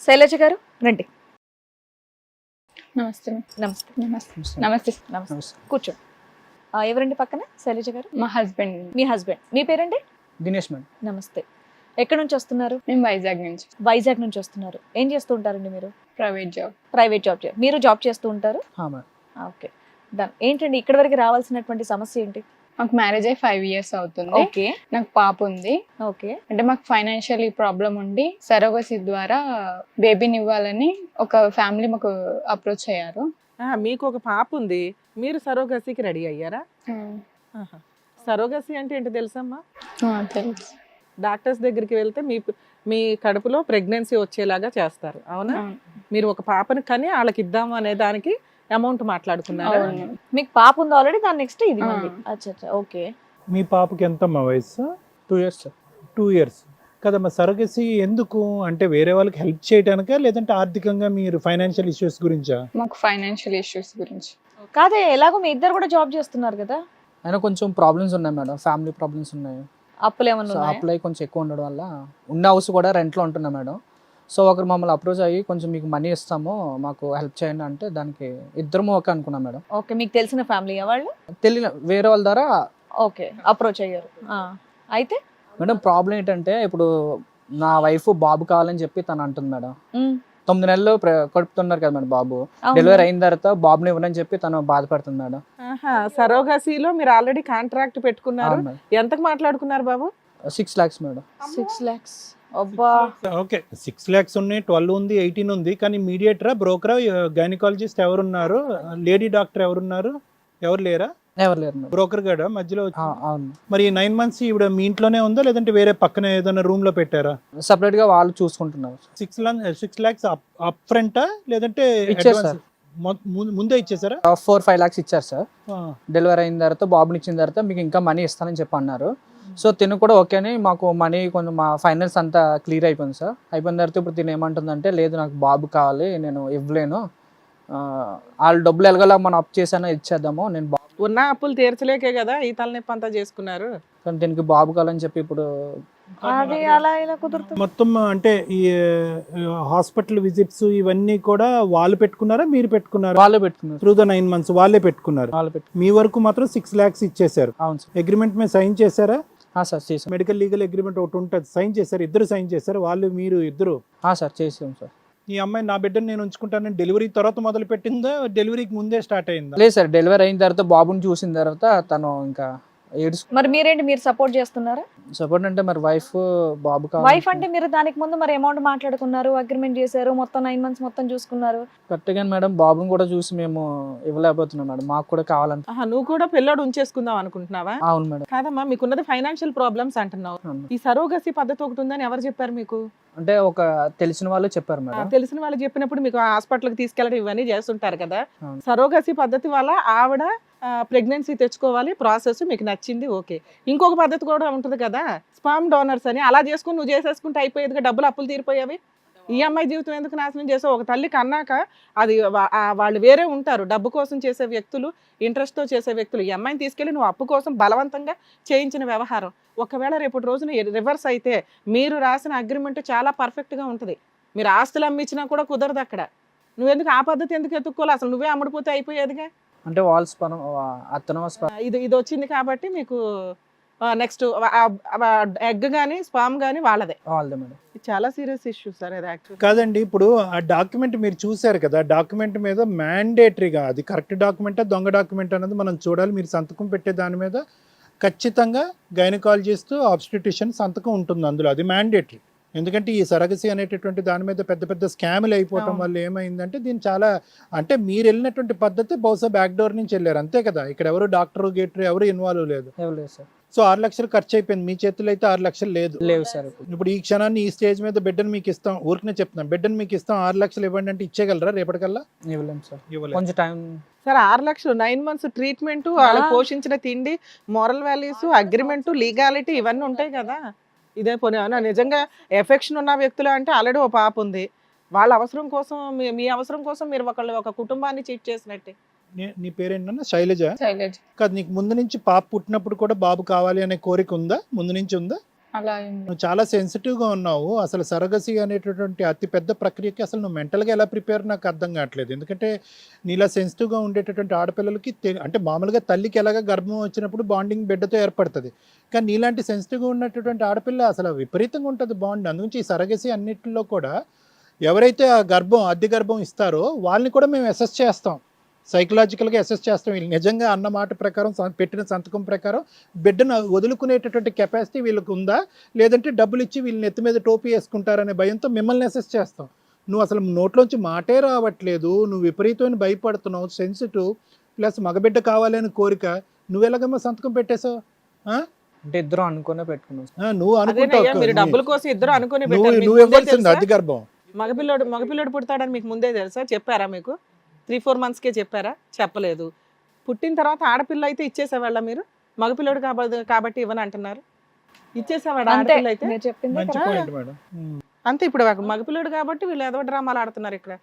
శైలజ గారు రండి. నమస్తే. నమస్తే. నమస్తే. నమస్తే. నమస్తే. కూర్చోండి. ఎవరండి పక్కన? శైలజ గారు? మా హస్బెండ్. మీ హస్బెండ్. మీ పేరండి? దినేష్ మేడం. నమస్తే. ఎక్కడి నుంచి వస్తున్నారు? మేము వైజాగ్ నుంచి. వైజాగ్ నుంచి వస్తున్నారు. ఏం చేస్తూ ఉంటారండి మీరు? Private job. ప్రైవేట్ జాబ్ మీరు జాబ్ చేస్తూ ఉంటారు? ఓకే. డన్. ఏంటండి ఇక్కడ వరకు రావాల్సినటువంటి సమస్య ఏంటి? మాకు మ్యారేజ్ అయ్యి ఫైవ్ ఇయర్స్ అవుతుంది. ఓకే. నాకు పాప ఉంది. ఓకే. అంటే మాకు ఫైనాన్షియల్ ప్రాబ్లం ఉండి సరోగసి ద్వారా బేబీని ఇవ్వాలని ఒక ఫ్యామిలీ మాకు అప్రోచ్ అయ్యారు. మీకు ఒక పాప ఉంది. మీరు సరోగసికి రెడీ అయ్యారా. సరోగసి అంటే ఏంటో తెలుసమ్మా? తెలుసు. డాక్టర్స్ దగ్గరికి వెళ్తే మీ మీ కడుపులో ప్రెగ్నెన్సీ వచ్చేలాగా చేస్తారు. అవునా? మీరు ఒక పాపని కని వాళ్ళకి ఇద్దాము అనే దానికి అమౌంట్ మాట్లాడుకున్నారు? మీకు పాప ఉంది ఆల్రెడీ దాని నెక్స్ట్ ఇది అచ్చా అచ్చా ఓకే. మీ పాపకి ఎంతమ్మా వయసు టూ ఇయర్స్ టూ ఇయర్స్ కదమ్మా సరగసి ఎందుకు? అంటే వేరే వాళ్ళకి హెల్ప్ చేయడానికా లేదంటే ఆర్థికంగా మీరు ఫైనాన్షియల్ ఇష్యూస్ గురించా? మాకు ఫైనాన్షియల్ ఇష్యూస్ గురించి. కాదే ఎలాగో మీ ఇద్దరు కూడా జాబ్ చేస్తున్నారు కదా? అయినా కొంచెం ప్రాబ్లమ్స్ ఉన్నాయి మేడం ఫ్యామిలీ ప్రాబ్లమ్స్ ఉన్నాయి. అప్పులు ఏమన్నా? అప్లై కొంచెం ఎక్కువ ఉండడం వల్ల ఉన్న హౌస్ కూడా రెంట్లో ఉంటున్నా మేడం. సో ఒకరు మమ్మల్ని అప్రోచ్ అయ్యి కొంచెం మీకు మనీ ఇస్తాము మాకు హెల్ప్ చేయండి అంటే దానికి ఇద్దరము ఓకే అనుకున్నాం మేడం. ఓకే మీకు తెలిసిన ఫ్యామిలీ వాళ్ళు? తెలియని వేరే వాళ్ళ ద్వారా ఓకే అప్రోచ్ అయ్యారు. ఆ, అయితే? మేడం ప్రాబ్లం ఏంటంటే ఇప్పుడు నా వైఫ్ బాబు కావాలని చెప్పి తను అంటుంది మేడం. ఉమ్, తొమ్మిది నెలలు ప్ర- కడుపుతున్నారు కదా మేడం బాబు. అవును. డెలివరీ అయిన తర్వాత బాబుని ఇవ్వనని చెప్పి తను బాధపడుతుంది మేడం. ఆహా, సరోగసిలో మీరు ఆల్రెడీ కాంట్రాక్ట్ పెట్టుకున్నారు. అవును మేడం. ఎంతకు మాట్లాడుకున్నారు బాబు? Six lakhs madam. Six lakhs okay six lakhs ఉన్నాయి ట్వెల్వ్ ఉంది ఎయిటీన్ ఉంది. కానీ మీడియేటరా బ్రోకరా గైనకాలజిస్ట్ ఎవరున్నారు? లేడీ డాక్టర్ ఎవరున్నారు? ఎవరు లేరా? ఎవరు లేరు బ్రోకర్ గడా? మధ్యలో మరి నైన్ మంత్స్ ఇప్పుడు మీ ఇంట్లోనే ఉందా? లేదంటే వేరే పక్కన ఏదైనా రూమ్లో పెట్టారా? సపరేట్గా వాళ్ళు చూసుకుంటున్నారు. సిక్స్ సిక్స్ ల్యాక్స్ అప్ ఫ్రంటా లేదంటే ఇచ్చారు advance? సార్. ముందే ఇచ్చేసారా ఫోర్ ఫైవ్ లాక్స్ ఇచ్చారు సార్. డెలివరీ అయిన తర్వాత బాబుని ఇచ్చిన తర్వాత మీకు ఇంకా మనీ ఇస్తానని చెప్పి అన్నారు సో తిను కూడా ఓకే అని మాకు మనీ కొంచెం మా ఫైనల్స్ అంతా క్లియర్ అయిపోయింది సార్. అయిపోయిన తర్వాత ఇప్పుడు తిను ఏమంటుందంటే లేదు నాకు బాబు కావాలి నేను ఇవ్వలేను. వాళ్ళు డబ్బులు ఎలాగోలా మనం అప్ చేసానో ఇచ్చేద్దాము నేను బాబు ఉన్న అప్పులు తీర్చలేకే కదా ఈ తలనొప్పి అంతా చేసుకున్నారు. కానీ దీనికి బాబు కావాలని చెప్పి ఇప్పుడు అది అలా ఇలా కుదురుతుంది. మొత్తం అంటే ఈ హాస్పిటల్ విజిట్స్ ఇవన్నీ కూడా వాళ్ళు పెట్టుకున్నారా మీరు పెట్టుకున్నారా? వాళ్ళే పెట్టుకున్నారు. త్రూ ద నైన్ మంత్స్ వాళ్ళే పెట్టుకున్నారు. వాళ్ళు పెట్టు మీ వరకు మాత్రం సిక్స్ ల్యాక్స్ ఇచ్చేసారు అవును సార్. అగ్రిమెంట్ మీద సైన్ చేశారా? సార్ చేసాం మెడికల్ లీగల్ అగ్రిమెంట్ ఒకటి ఉంటుంది. సైన్ చేశారు ఇద్దరు సైన్ చేశారు వాళ్ళు మీరు ఇద్దరు. సార్ చేసాం సార్. ఈ అమ్మాయి నా బిడ్డను నేను ఉంచుకుంటానని డెలివరీ తర్వాత మొదలు పెట్టిందా డెలివరీకి ముందే స్టార్ట్ అయిందా? లేదు సార్ డెలివరీ అయిన తర్వాత బాబుని చూసిన తర్వాత తను ఇంకా మరి మీరేంటి మీరు సపోర్ట్ చేస్తున్నారా? సపోర్ట్ అంటే మరి వైఫ్ బాబు కావాలి. వైఫ్ అంటే మీరు దానికి ముందు మరి అమౌంట్ మాట్లాడుకున్నారు అగ్రిమెంట్ చేశారు మొత్తం నైన్ మంత్స్ మొత్తం చూసుకున్నారు. కరెక్ట్గా మేడం బాబుని కూడా చూసి మేము ఇవ్వలేకపోతున్నాం మేడం మాకు కూడా కావాలంటే ఆహా, నువ్వు కూడా పిల్లోడు ఉంచేసుకుందాం అనుకుంటున్నావా? అవును మేడం కాదమ్మా మీకున్నది ఫైనాన్షియల్ ప్రాబ్లమ్స్ అంటున్నావు. ఈ సరోగసి పద్ధతి ఒకటి ఉందని ఎవరు చెప్పారు మీకు? అంటే ఒక తెలిసిన వాళ్ళు చెప్పారు మేడం తెలిసిన వాళ్ళు చెప్పినప్పుడు మీకు హాస్పిటల్కి తీసుకెళ్ళడం ఇవన్నీ చేస్తుంటారు కదా. సరోగసి పద్ధతి వల్ల ఆవిడ ప్రెగ్నెన్సీ తెచ్చుకోవాలి ప్రాసెస్ మీకు నచ్చింది ఓకే ఇంకొక పద్ధతి కూడా ఉంటుంది కదా స్పామ్ డోనర్స్ అని. అలా చేసుకుని నువ్వు చేసేసుకుంటే అయిపోయేదిగా డబ్బులు అప్పులు తీరిపోయేవి. ఈ అమ్మాయి జీవితం ఎందుకు నాశనం చేసావు? ఒక తల్లి కన్నాక అది వాళ్ళు వేరే ఉంటారు. డబ్బు కోసం చేసే వ్యక్తులు ఇంట్రెస్ట్తో చేసే వ్యక్తులు. ఈ అమ్మాయిని తీసుకెళ్ళి నువ్వు అప్పు కోసం బలవంతంగా చేయించిన వ్యవహారం. ఒకవేళ రేపటి రోజున రివర్స్ అయితే మీరు రాసిన అగ్రిమెంట్ చాలా పర్ఫెక్ట్గా ఉంటుంది. మీరు ఆస్తులు అమ్మించినా కూడా కుదరదు అక్కడ. నువ్వెందుకు ఆ పద్ధతి ఎందుకు ఎత్తుక్కోవాలి? అసలు నువ్వే అమ్ముడిపోతే అయిపోయేదిగా? అంటే వాళ్ళ స్పరం అతను ఇది ఇది వచ్చింది కాబట్టి మీకు నెక్స్ట్ ఎగ్ కానీ స్పామ్ కానీ వాళ్ళదే. వాళ్ళదే మేడం. ఇది చాలా సీరియస్ ఇష్యూ సార్ అది యాక్చువల్ కాదండి ఇప్పుడు ఆ డాక్యుమెంట్ మీరు చూశారు కదా డాక్యుమెంట్ మీద మ్యాండేటరీగా అది కరెక్ట్ డాక్యుమెంటా దొంగ డాక్యుమెంట్ అనేది మనం చూడాలి. మీరు సంతకం పెట్టే దాని మీద ఖచ్చితంగా గైనకాలజిస్ట్ ఆబ్స్టిట్యూషన్ సంతకం ఉంటుంది అందులో అది మ్యాండేటరీ ఎందుకంటే ఈ సరగసి అనేటటువంటి దాని మీద పెద్ద పెద్ద స్కాములు అయిపోవటం. వల్ల ఏమైందంటే దీని చాలా అంటే మీరు వెళ్ళినటువంటి పద్ధతి బహుశా బ్యాక్ డోర్ నుంచి వెళ్ళారు. అంతే కదా. ఇక్కడ ఎవరు డాక్టర్ గేటర్ ఎవరు ఇన్వాల్వ్ లేదు. సో ఆరు లక్షలు ఖర్చు అయిపోయింది. మీ చేతిలో అయితే ఆరు లక్షలు లేదు. లేవు సార్ ఇప్పుడు. ఈ క్షణాన్ని ఈ స్టేజ్ మీద బిడ్డను మీకు ఇస్తాం. ఊరికనే చెప్తున్నాం బిడ్డను మీకు ఇస్తాం. ఆరు లక్షలు ఇవ్వండి అంటే ఇచ్చేయగలరా రేపటికల్లా? ఇవ్వలేము సార్. ఇవ్వలేదు. కొంచెం టైం సార్ ఆరు లక్షలు నైన్ మంత్స్ ట్రీట్మెంట్ వాళ్ళు ఆ. పోషించిన తిండి మోరల్ వాల్యూస్ అగ్రిమెంట్ లీగాలిటీ ఇవన్నీ ఉంటాయి కదా. ఇదే పోనీ. అవునా నిజంగా ఎఫెక్షన్ ఉన్న వ్యక్తులు అంటే ఆల్రెడీ ఒక పాప ఉంది. వాళ్ళ అవసరం కోసం మీ- మీ అవసరం కోసం మీరు ఒకళ్ళు ఒక కుటుంబాన్ని చీట్ చేసినట్టే. నీ- నీ పేరేంటన్నా? శైలజ? శైలజ్. కాదు నీకు ముందు నుంచి పాప పుట్టినప్పుడు కూడా బాబు కావాలి అనే కోరిక ఉందా? ముందు నుంచి ఉందా? అలా నువ్వు చాలా సెన్సిటివ్గా ఉన్నావు. అసలు సరగసి అనేటటువంటి అతి పెద్ద ప్రక్రియకి అసలు నువ్వు మెంటల్గా ఎలా ప్రిపేర్? నాకు అర్థం కావట్లేదు. ఎందుకంటే నీలా సెన్సిటివ్గా ఉండేటటువంటి ఆడపిల్లలకి అంటే మామూలుగా తల్లికి ఎలాగ గర్భం వచ్చినప్పుడు బాండింగ్ బిడ్డతో ఏర్పడుతుంది. కానీ నీలాంటి సెన్సిటివ్గా ఉన్నటువంటి ఆడపిల్ల అసలు విపరీతంగా ఉంటుంది బాండ్ అందుగురించి ఈ సరగసి అన్నిటిలో కూడా ఎవరైతే ఆ గర్భం అద్దె గర్భం ఇస్తారో వాళ్ళని కూడా మేము అసెస్ చేస్తాం. సైకలాజికల్గా అసెస్ చేస్తాం. వీళ్ళు నిజంగా అన్న మాట ప్రకారం పెట్టిన సంతకం ప్రకారం బిడ్డను వదులుకునేటటువంటి కెపాసిటీ వీళ్ళకి ఉందా? లేదంటే డబ్బులు ఇచ్చి వీళ్ళని ఎత్తి మీద టోపీ వేసుకుంటారనే భయంతో మిమ్మల్ని అసెస్ చేస్తాం. నువ్వు అసలు నోట్లోంచి మాటే రావట్లేదు. నువ్వు విపరీతమైన భయపడుతున్నావు. సెన్సిటివ్ ప్లస్ మగబిడ్డ కావాలని కోరిక. నువ్వు ఎలాగమ్మా సంతకం పెట్టేశావు? ఆ? అంటే ఇద్దరు అనుకునే పెట్టుకున్నాం. సార్. ఆ, నువ్వు అనుకుంటావు డబ్బుల కోసం ఇద్దరు అనుకుని నువ్వు ఇవ్వాల్సింది తెలుసా? అద్దె గర్భం మగపిల్లోడు మగపిల్లోడు పుడతాడని మీకు ముందే తెలుసా? చెప్పారా మీకు? త్రీ ఫోర్ మంత్స్కే చెప్పారా? చెప్పలేదు. పుట్టిన తర్వాత ఆడపిల్ల అయితే ఇచ్చేసేవాళ్ళ మీరు? మగపిల్లోడు కాబట్టి కాబట్టి ఇవ్వని అంటున్నారు. ఇచ్చేసేవాడు అంతే ఆడపిల్ల అయితే. అంతే ఇప్పుడు మగపిల్లోడు కాబట్టి వీళ్ళు ఏదో డ్రామాలు ఆడుతున్నారు ఇక్కడ.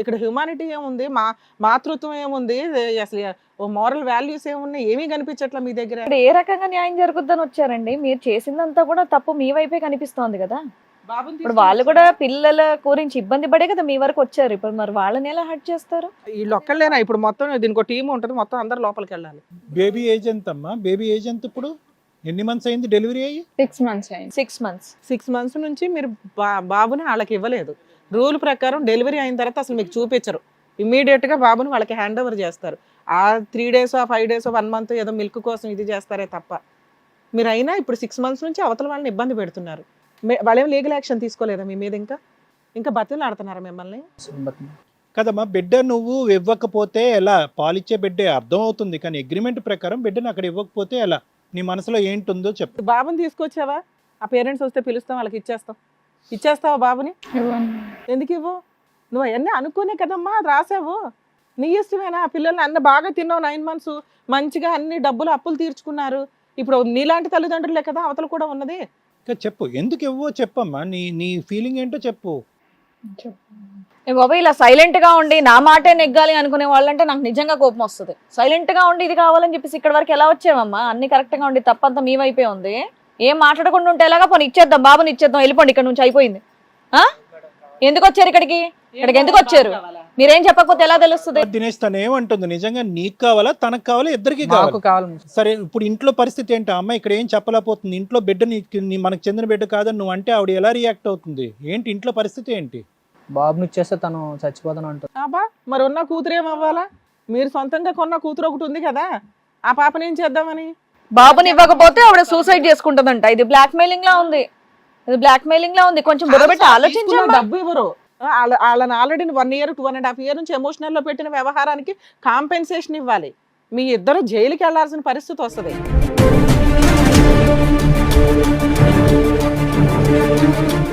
ఇక్కడ హ్యుమానిటీ ఏముంది? మా మాతృత్వం ఏముంది? అసలు ఓ మోరల్ వాల్యూస్ ఏమున్నాయి? ఏమీ కనిపించట్లా మీ దగ్గర? ఏ రకంగా న్యాయం జరుగుద్దని వచ్చారండి? మీరు చేసిందంతా కూడా తప్పు మీ వైపే కనిపిస్తోంది కదా. ఇప్పుడు వాళ్ళు కూడా పిల్లల గురించి ఇబ్బంది పడే కదా మీ వరకు వచ్చారు. ఇప్పుడు మరి వాళ్ళని ఎలా హర్ట్ చేస్తారు? వీళ్ళు ఒక్కళ్ళేనా ఇప్పుడు మొత్తం దీనికి టీం ఉంటుంది మొత్తం అందరు లోపలికి వెళ్ళాలి. బేబీ ఏజ్ ఎంత అమ్మా. బేబీ ఏజ్ ఎంత ఇప్పుడు ఎన్ని మంత్స్ అయింది డెలివరీ అయ్యి? సిక్స్ మంత్స్ అయింది. సిక్స్ మంత్స్ సిక్స్ మంత్స్ నుంచి మీరు బా- బాబుని వాళ్ళకి ఇవ్వలేదు. రూల్ ప్రకారం డెలివరీ అయిన తర్వాత అసలు మీకు చూపించరు. ఇమీడియట్గా బాబుని వాళ్ళకి హ్యాండ్ ఓవర్ చేస్తారు. ఆ త్రీ డేస్ ఆ ఫైవ్ డేస్ వన్ మంత్ ఏదో మిల్క్ కోసం ఇది చేస్తారే తప్ప. మీరు అయినా ఇప్పుడు సిక్స్ మంత్స్ నుంచి అవతల వాళ్ళని ఇబ్బంది పెడుతున్నారు. వాళ్ళేం లీగల్ యాక్షన్ తీసుకోలేదా మీ మీద ఇంకా? ఇంకా బతులు ఆడుతున్నారా మిమ్మల్ని? కదమ్మా బిడ్డ నువ్వు ఇవ్వకపోతే ఎలా? పాలిచ్చే బిడ్డే అర్థం అవుతుంది కానీ అగ్రిమెంట్ ప్రకారం బిడ్డను అక్కడ ఇవ్వకపోతే ఎలా? నీ మనసులో ఏంటుందో చెప్పు. బాబుని తీసుకొచ్చావా? ఆ పేరెంట్స్ వస్తే పిలుస్తాం వాళ్ళకి ఇచ్చేస్తాం. ఇచ్చేస్తావా బాబుని. ఎందుకు ఇవ్వు? నువ్వు అవన్నీ అనుకునే కదమ్మా అది రాసావు. నీ ఇష్టమేనా? ఆ పిల్లల్ని అన్న బాగా తిన్నావు నైన్ మంత్స్. మంచిగా అన్ని డబ్బులు అప్పులు తీర్చుకున్నారు. ఇప్పుడు నీలాంటి తల్లిదండ్రులే కదా అవతల కూడా ఉన్నది. చెప్పు. ఎందుకు ఇవ్వో చెప్పమ్మా. నీ నీ ఫీలింగ్ ఏంటో చెప్పు. బాబా ఇలా సైలెంట్గా ఉండి నా మాటే నెగ్గాలి అనుకునే వాళ్ళంటే నాకు నిజంగా కోపం వస్తుంది. సైలెంట్గా ఉండి ఇది కావాలని చెప్పేసి ఇక్కడ వరకు ఎలా వచ్చావమ్మా? అన్ని కరెక్ట్గా ఉండి తప్పంతా మీ వైపే ఉంది. ఏం మాట్లాడకుండా ఉంటే ఎలాగా? పోనీ ఇచ్చేద్దాం బాబుని ఇచ్చేద్దాం. వెళ్ళిపోండి ఇక్కడ నుంచి అయిపోయింది. ఆ? ఎందుకు వచ్చారు ఇక్కడికి? ఇక్కడికి ఎందుకు వచ్చారు? మీరేం చెప్పకపోతే ఎలా తెలుస్తుంది? దినేష్ తను ఏమంటుంది? నిజంగా నీకు కావాలా? తనకు కావాలా? ఇద్దరికి కావాలి. కావాలి సరే ఇప్పుడు ఇంట్లో పరిస్థితి ఏంటి? ఆ అమ్మాయి ఇక్కడ ఏం చెప్పలేకపోతుంది? ఇంట్లో బిడ్డ నీకు నీ మనకు చెందిన బిడ్డ కాదని నువ్వు అంటే ఆవిడ ఎలా రియాక్ట్ అవుతుంది? ఏంటి ఇంట్లో పరిస్థితి ఏంటి? బాబుని ఇచ్చేస్తే తను చచ్చిపోతాను అంటుంది. అబ్బా మరి ఉన్న కూతురు ఏమవ్వాలా మీరు సొంతంగా కొన్న కూతురు ఒకటి ఉంది కదా ఆ పాపని ఏం చేద్దామని? బాబుని ఇవ్వకపోతే ఆవిడ సూసైడ్ చేసుకుంటుందంట. ఇది బ్లాక్ మెయిలింగ్ లా ఉంది. ఇది బ్లాక్ మెయిలింగ్ లా ఉంది. కొంచెం బుర్రబెట్టి తీసుకున్న ఆలోచించండి డబ్బు ఇవ్వరు. వాళ్ళని already one year two and half year నుంచి ఎమోషనల్లో పెట్టిన వ్యవహారానికి కాంపెన్సేషన్ ఇవ్వాలి. మీ ఇద్దరు జైలుకి వెళ్ళాల్సిన పరిస్థితి వస్తుంది.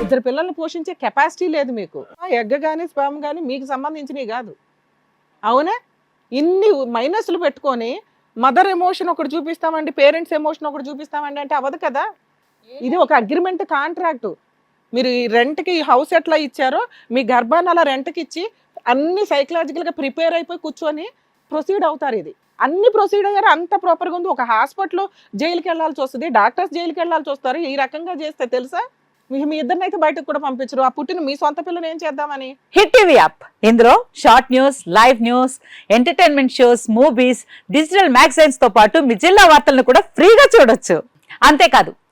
ఇద్దరు పిల్లల్ని పోషించే కెపాసిటీ లేదు మీకు. ఎగ్గ కానీ స్పామ్ కానీ మీకు సంబంధించినవి కాదు. అవునా? ఇన్ని మైనస్లు పెట్టుకొని మదర్ ఎమోషన్ ఒకటి చూపిస్తామండి పేరెంట్స్ ఎమోషన్ ఒకటి చూపిస్తామండి అంటే అవ్వదు కదా? ఇది ఒక అగ్రిమెంట్ కాంట్రాక్ట్ మీరు ఈ రెంట్కి హౌస్ ఎట్లా ఇచ్చారో మీ గర్భాన్ని అలా రెంట్కి ఇచ్చి అన్ని సైకలాజికల్గా ప్రిపేర్ అయిపోయి కూర్చొని ప్రొసీడ్ అవుతారు ఇది. అన్ని ప్రొసీడ్ అయ్యారు అంత ప్రాపర్గా ఉంది. ఒక హాస్పిటల్ జైలుకి వెళ్ళాల్సి వస్తుంది డాక్టర్స్ జైలుకి వెళ్ళాల్సి వస్తారు. ఈ రకంగా చేస్తే తెలుసా? మీ మీ ఇద్దరిని అయితే బయటకు కూడా పంపించరు. ఆ పుట్టిన మీ సొంత పిల్లలు ఏం చేద్దామని? Hit TV app. ఇందులో short news live news entertainment shows movies digital మ్యాగజైన్స్తో పాటు మీ జిల్లా వార్తలను కూడా ఫ్రీగా చూడొచ్చు. అంతేకాదు